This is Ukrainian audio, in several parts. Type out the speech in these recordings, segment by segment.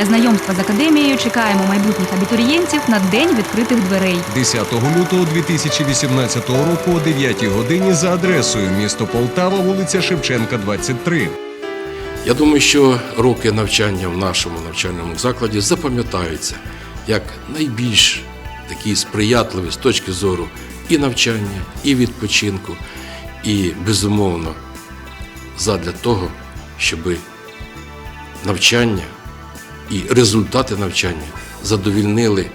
Для знайомства з академією чекаємо майбутніх абітурієнтів на день відкритих дверей. 10 лютого 2018 року о 9 годині за адресою місто Полтава, вулиця Шевченка, 23. Я думаю, що роки навчання в нашому навчальному закладі запам'ятаються як найбільш такі сприятливі з точки зору і навчання, і відпочинку, і безумовно задля того, щоб навчання і результати навчання задовільнили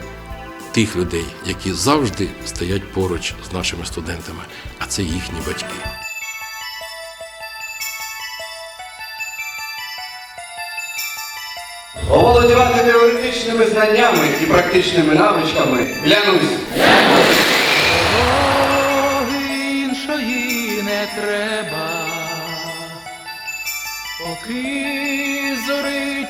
тих людей, які завжди стоять поруч з нашими студентами, а це їхні батьки. Оволодівати теоретичними знаннями і практичними навичками клянусь. Дороги іншої не треба, поки зорить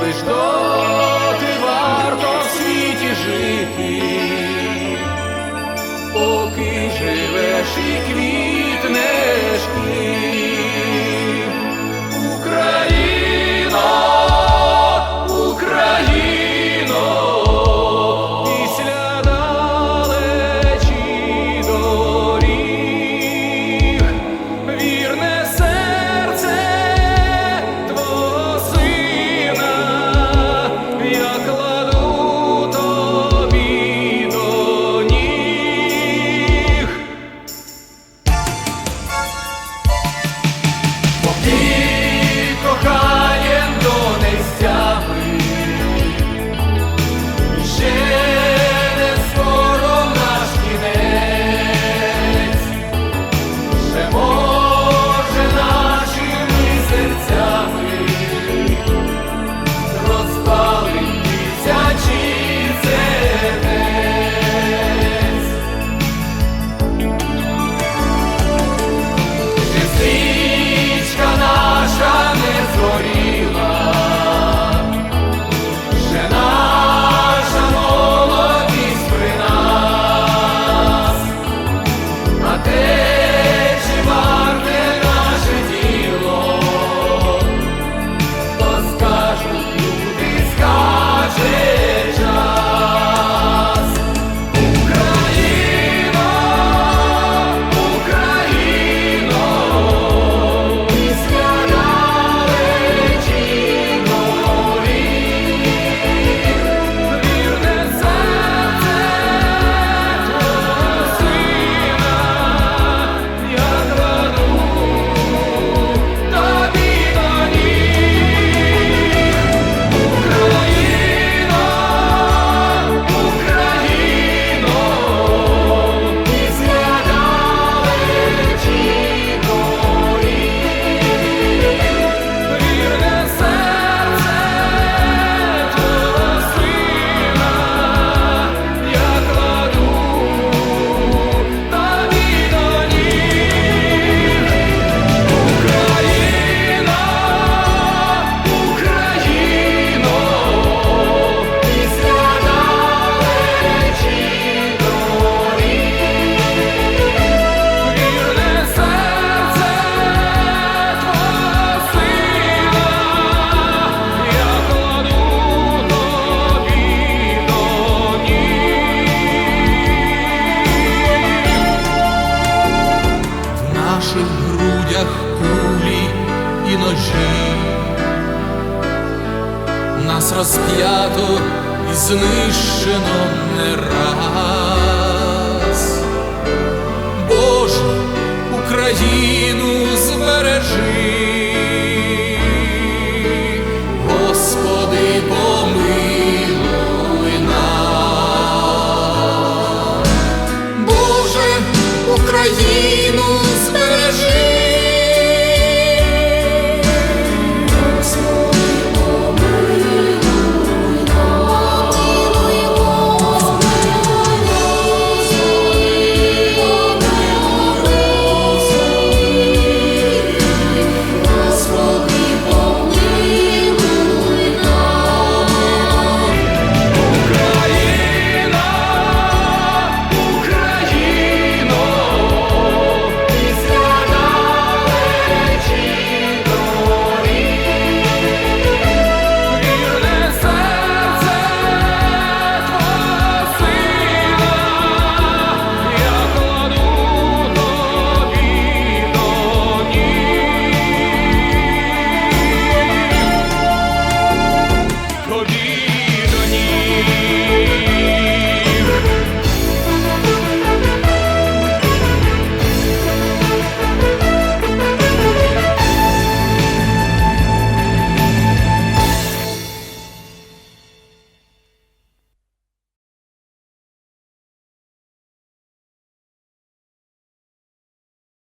лиш доти варто в світі жити, поки живеш і квітнеш грудях кулі і ножі, нас розп'ято і знищено не